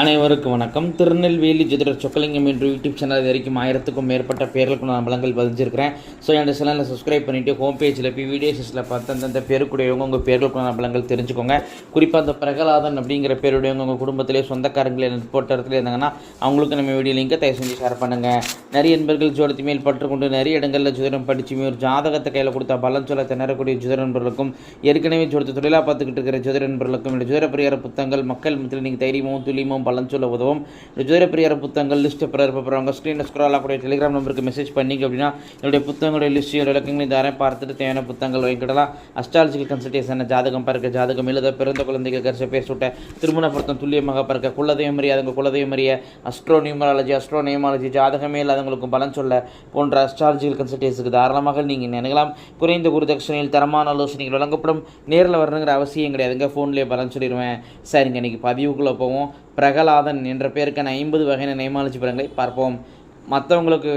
அனைவருக்கும் வணக்கம். திருநெல்வேலி ஜோதிடர் சொக்கலிங்கம் என்று யூடியூப் சேனல் வரைக்கும் ஆயிரத்துக்கும் மேற்பட்ட பேர்களுக்கு நான் பலங்கள் பதிஞ்சிருக்கிறேன். ஸோ என்னோட சேனலில் சப்ஸ்கிரைப் பண்ணிவிட்டு ஹோம் பேஜில் போய் வீடியோஸில் பார்த்து அந்தந்த பேருக்குடையவங்க உங்கள் பேர்களுக்கு நான் பலங்கள் தெரிஞ்சுக்கோங்க. குறிப்பாக அந்த பிரகலாதன் அப்படிங்கிற பேருடையவங்க உங்கள் குடும்பத்திலே சொந்தக்காரங்களே போட்ட இடத்துல இருந்தாங்கன்னா அவங்களுக்கு நம்ம வீடியோ லிங்கை தயவு செஞ்சு ஷேர் பண்ணுங்கள் நிறைய நண்பர்கள் ஜோடத்து மேல் பற்றுக்கொண்டு நிறைய இடங்களில் ஜோதிடம் படிச்சுமே ஒரு ஜாதகத்தை கையில் கொடுத்தா பலன் சொல்ல திணறக்கூடிய ஜோதிட நண்பர்களுக்கும் ஏற்கனவே ஜோடத்து தொழிலாக பார்த்துக்கிட்டு இருக்கிற ஜோதிட நண்பர்களுக்கும் இந்த ஜோதிட பிரியார புத்தகங்கள் மக்கள் மத்தியில் நீங்கள் தைரியமும் துல்லியமும் பலன் சொல்ல உதவும். இந்த ஜோதிட புத்தகங்கள் லிஸ்ட்டு பிறர் போகிறவங்க ஸ்க்ரீனில் ஸ்க்ரோல் ஆகக்கூடிய டெலிகிராம் நம்பருக்கு மெசேஜ் பண்ணிங்க அப்படின்னா என்னுடைய புத்தகங்களுடைய லிஸ்ட் என்னோட இலக்கங்களை தரேன் பார்த்துட்டு தேவையான புத்தகங்கள் வாங்கிக்கிடலாம். அஸ்ட்ராலஜிக்கல் கன்சல்டேஷன் ஜாதகம் பார்க்க ஜாதகம் எழுத பிறந்த குழந்தைகள் கரிச பேர் சுட்ட திருமண பொருத்தம் துல்லியமாக பார்க்க குலதெய்வம் அறியாதவங்க குலதெய்வம் அறிய அஸ்ட்ரோ நியூமராலஜி அஸ்ட்ரோ நியூமாலஜி ஜாதகமே இல்லாதவங்களுக்கும் பலன் சொல்ல போன்ற அஸ்ட்ராலஜிக்கல் கன்சல்டேஷனுக்கு தாராளமாக நீங்கள் நினைக்கலாம் குறைந்த குருதட்சணையில் தரமான ஆலோசனைகள் வழங்கப்படும். நேரில் வரணுங்கிற அவசியம் கிடையாதுங்க. ஃபோன்லேயே பலன் சொல்லிடுவேன் சரிங்க இன்றைக்கி பதிவுக்குள்ளே போவோம். பிரகலாதன் என்ற பெயருக்கான ஐம்பது வகையான நெய்மாலஜி படங்களை பார்ப்போம். மற்றவங்களுக்கு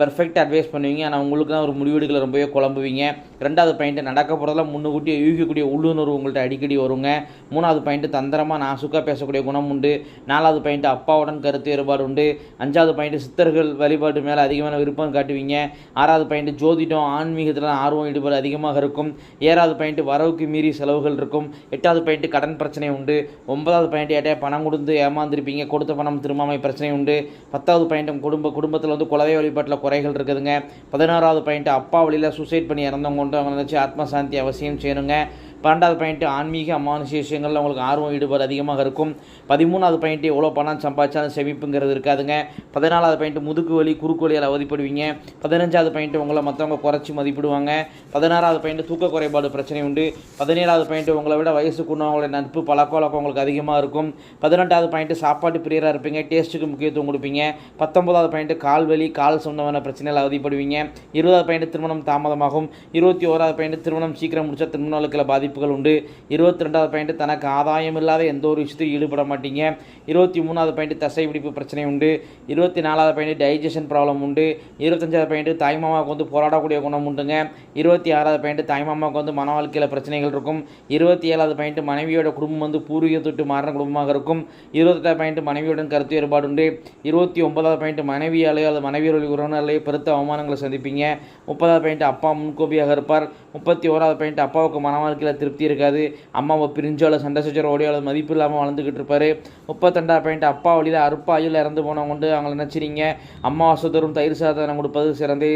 பெர்ஃபெக்ட் அட்வைஸ் பண்ணுவீங்க. ஆனால் உங்களுக்கு தான் ஒரு முடிவெடுக்கல ரொம்பவே குழம்புவீங்க. ரெண்டாவது பாயிண்ட்டு நடக்க போகிறதெல்லாம் முன்னுக்கூட்டியே யூகிக்கக்கூடிய உள்ளுணர்வு உங்கள்கிட்ட அடிக்கடி வருங்க. மூணாவது பாயிண்ட்டு தந்திரமாக நாசுக்காக பேசக்கூடிய குணம் உண்டு. நாலாவது பாயிண்ட்டு அப்பாவுடன் கருத்து வேறுபாடு உண்டு. அஞ்சாவது பாயிண்ட்டு சித்தர்கள் வழிபாட்டு மேலே அதிகமான விருப்பம் காட்டுவீங்க. ஆறாவது பாயிண்ட்டு ஜோதிடம் ஆன்மீகத்தில் ஆர்வம் ஈடுபாடு அதிகமாக இருக்கும். ஏழாவது பாயிண்ட்டு வரவுக்கு மீறி செலவுகள் இருக்கும். எட்டாவது பாயிண்ட்டு கடன் பிரச்சனை உண்டு. ஒன்பதாவது பாயிண்ட் ஏட்டையா பணம் கொடுத்து ஏமாந்துருப்பீங்க. கொடுத்த பணம் திரும்பாமை பிரச்சனை உண்டு. பத்தாவது பாயிண்ட் குடும்ப குடும்பத்தில் வந்து குலதெய்வ வழிபாட்டில் குறைகள் இருக்குதுங்க. பதினாறாவது பாயிண்ட் அப்பா வழியில் சூசைட் பண்ணி இறந்தவங்க கொண்டு அவங்க நினச்சி ஆத்மசாந்தி அவசியம் செய்யணுங்க. பன்னெண்டாவது பாயிண்ட்டு ஆன்மீக அமானுஷ விஷயங்களில் உங்களுக்கு ஆர்வம் ஈடுபாடு அதிகமாக இருக்கும். பதிமூணாவது பாயிண்ட்டு எவ்வளோ பணம் சம்பாதிச்சாலும் செமிப்புங்கிறது இருக்காதுங்க. பதினாலாவது பாயிண்ட்டு முதுகு வலி குறுக்கு வலியால் அவதிப்படுவீங்க. பதினஞ்சாவது பாயிண்ட்டு உங்களை மற்றவங்க குறைச்சி மதிப்பிடுவாங்க. பதினாறாவது பாயிண்ட்டு தூக்க குறைபாடு பிரச்சனை உண்டு. பதினேழாவது பாயிண்ட்டு உங்களை விட வயசு கூடவங்களோட நட்பு பழக்க வழக்கம் உங்களுக்கு அதிகமாக இருக்கும். பதினெட்டாவது பாயிண்ட்டு சாப்பாட்டு பிரியராக இருப்பீங்க. டேஸ்ட்டுக்கு முக்கியத்துவம் கொடுப்பீங்க. பத்தொன்பதாவது பாயிண்ட்டு கால் வலி கால் சொந்தமான பிரச்சனைகள் அவதிப்படுவீங்க. இருபதாவது பாயிண்ட்டு திருமணம் தாமதமாகும். இருபத்தி ஓராவது பாயிண்ட்டு திருமணம் சீக்கிரம் முடிச்சா திருமண பாதிப்பு பாதிப்புகள் உண்டு. இருபத்தி ரெண்டாவது பாயிண்ட்டு தனக்கு ஆதாயம் இல்லாத எந்த ஒரு விஷயத்தையும் ஈடுபட மாட்டீங்க. இருபத்தி மூணாவது பாயிண்ட் தசை பிடிப்பு பிரச்சனை உண்டு. இருபத்தி நாலாவது பாயிண்ட்டு டைஜஷன் ப்ராப்ளம் உண்டு. இருபத்தஞ்சாவது பாயிண்ட்டு தாய்மாமாவுக்கு வந்து போராடக்கூடிய குணம் உண்டுங்க. இருபத்தி ஆறாவது பாயிண்ட் தாய்மாமாவுக்கு வந்து மன வாழ்க்கையில் பிரச்சனைகள் இருக்கும். இருபத்தி ஏழாவது பாயிண்ட்டு மனைவியோட குடும்பம் வந்து பூர்வீக தொட்டு மாறின குடும்பமாக இருக்கும். இருபத்தெட்டாவது பாயிண்ட்டு மனைவியுடன் கருத்து வேறுபாடு உண்டு. இருபத்தி ஒன்பதாவது பாயிண்ட்டு மனைவியாலேயோ அல்லது மனைவியர்கள் உறவினர்களையோ பெருத்த அவமானங்களை சந்திப்பீங்க. முப்பதாவது பாயிண்ட்டு அப்பா முன்கோபியாக இருப்பார். முப்பத்தி ஓராவது பாயிண்ட் அப்பாவுக்கு மன வாழ்க்கையில் திருப்தி இருக்காது. அம்மாவை பிரிஞ்சோ சண்டை சச்சர ஓடியோ மதிப்பு இல்லாமல் வளர்ந்துக்கிட்டு இருப்பார். முப்பத்தெண்டாவது பாயிண்ட் அப்பா வழியில் அறுப்பாயில் இறந்து போனவங்க கொண்டு அவங்கள நினச்சிரிங்க அம்மாவாசை தரும் தயிர் சாதனம் கொடுப்பது சிறந்த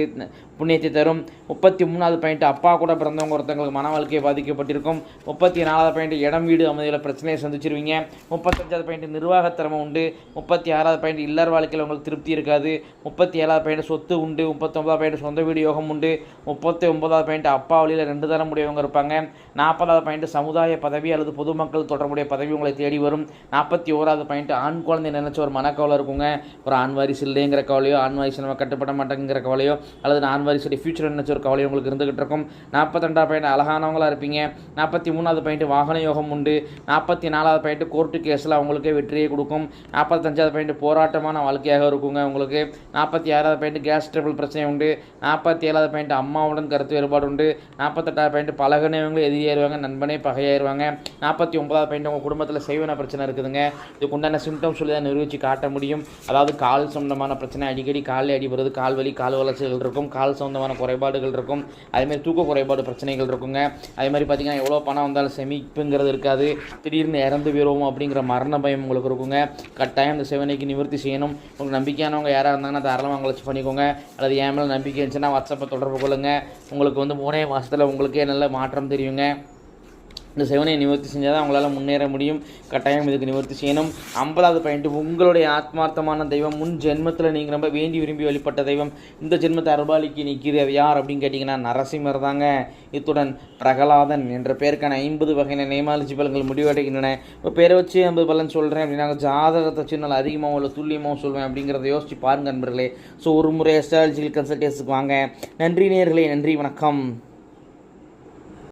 புண்ணியத்தை தரும். முப்பத்தி மூணாவது பாயிண்ட் அப்பா கூட பிறந்தவங்க ஒருத்தவங்களுக்கு மன வாழ்க்கையை பாதிக்கப்பட்டிருக்கும். முப்பத்தி நாலாவது பாயிண்ட் இடம் வீடு அமைதியில் பிரச்சனையை சந்திச்சிருவீங்க. முப்பத்தஞ்சாவது பாயிண்ட் நிர்வாகத்திறமை உண்டு. முப்பத்தி ஆறாவது பாயிண்ட் இல்லற வாழ்க்கையில் உங்களுக்கு திருப்தி இருக்காது. முப்பத்தி ஏழாவது பாயிண்ட் சொத்து உண்டு. முப்பத்தொன்பதாவது பாயிண்ட் சொந்த வீடு யோகம் உண்டு. முப்பத்தி ஒன்பதாவது பாயிண்ட் அப்பா வழியில் ரெண்டு தரம் முடியவங்க இருப்பாங்க. நாற்பதாவது பாயிண்ட் சமுதாய பதவி அல்லது பொதுமக்கள் தொடர்புடைய பதவி உங்களை தேடி வரும். நாற்பத்தி ஓராவது பாயிண்ட் ஆண் குழந்தை நினைச்ச ஒரு மனக்கவலை இருக்குங்க. ஒரு ஆண் வாரிசு இல்லைங்கிற கவலையோ ஆண் வாரிசு நம்ம கட்டுப்பட மாட்டேங்கிற கவலையோ அல்லது ஆண் வாரிசுடைய ஃபியூச்சர் நினைச்ச ஒரு கவலையோ உங்களுக்கு இருந்துகிட்டு இருக்கும். நாற்பத்தெண்டாவது பாயிண்ட் அழகானவங்களா இருப்பீங்க. நாற்பத்தி மூணாவது பாயிண்ட் வாகன யோகம் உண்டு. நாற்பத்தி நாலாவது பாயிண்ட் கோர்ட்டு கேஸில் அவங்களுக்கே வெற்றியை கொடுக்கும். நாற்பத்தஞ்சாவது பாயிண்ட் போராட்டமான வாழ்க்கையாக இருக்குங்க உங்களுக்கு. நாற்பத்தி ஆறாவது பாயிண்ட் கேஸ் ட்ரபிள் பிரச்சனை உண்டு. நாற்பத்தி ஏழாவது பாயிண்ட் அம்மாவுடன் கருத்து வேறுபாடு உண்டு. நாற்பத்தெட்டாவது பாயிண்ட் பழகினவங்களும் எதிரியாயிருவாங்க நண்பனே பகையாயிருவாங்க. நாற்பத்தி ஒன்பதாவது பாயிண்ட் உங்கள் குடும்பத்தில் செய்வன பிரச்சனை இருக்குதுங்க. இதுக்கு உண்டான சிம்டம்ஸ் சொல்லி தான் நிரூபித்து காட்ட முடியும். அதாவது கால் சொந்தமான பிரச்சனை அடிக்கடி காலில் அடிபடுறது கால் வலி கால் வளர்ச்சிகள் இருக்கும் கால் சொந்தமான குறைபாடுகள் இருக்கும். அதேமாதிரி தூக்க குறைபாடு பிரச்சனைகள் இருக்குங்க. அதே மாதிரி பார்த்தீங்கன்னா எவ்வளோ பணம் வந்தாலும் செமிப்புங்கிறது இருக்காது. திடீர்னு இறந்து போயிடுவோம் அப்படிங்கிற மரண பயம் உங்களுக்கு இருக்குங்க. கட்டாயம் இந்த செவனைக்கு நிவர்த்தி செய்யணும். உங்களுக்கு நம்பிக்கையானவங்க யாராக இருந்தாங்கன்னா தாராளமாக அவங்களை வச்சு பண்ணிக்கோங்க. அல்லது ஏன் மேலே நம்பிக்கை இருந்துச்சுன்னா வாட்ஸ்அப்பை தொடர்பு கொள்ளுங்கள் உங்களுக்கு வந்து மூணே மாதத்தில் உங்களுக்கே நல்ல மாற்றம் தெரியுங்க. இந்த செவனை நிவர்த்தி செஞ்சால் தான் அவங்களால முன்னேற முடியும். கட்டாயம் இதுக்கு நிவர்த்தி செய்யணும். ஐம்பதாவது பாயிண்ட் உங்களுடைய ஆத்மார்த்தமான தெய்வம் முன் ஜென்மத்தில் நீங்கள் ரொம்ப வேண்டி விரும்பி வழிபட்ட தெய்வம். இந்த ஜென்மத்தை அருபாலிக்கு நிற்கிறது யார் அப்படின்னு கேட்டிங்கன்னா நரசிம்மர் தாங்க. இத்துடன் பிரகலாதன் என்ற பேருக்கான ஐம்பது வகையான நேமாலஜி பலன்கள் முடிவடைகின்றன. இப்போ பேரை வச்சு ஐம்பது பலன் சொல்கிறேன் அப்படின்னா ஜாதகத்தை வச்சு நல்லா அதிகமாக உள்ள துல்லியமாக சொல்வேன் அப்படிங்கிறத யோசிச்சு பாருங்க நண்பர்களே. ஸோ ஒரு முறை அஸ்ட்ராலஜிக்கல் கன்சல்டேஷனுக்கு வாங்க. நன்றி நேர்களே நன்றி வணக்கம்.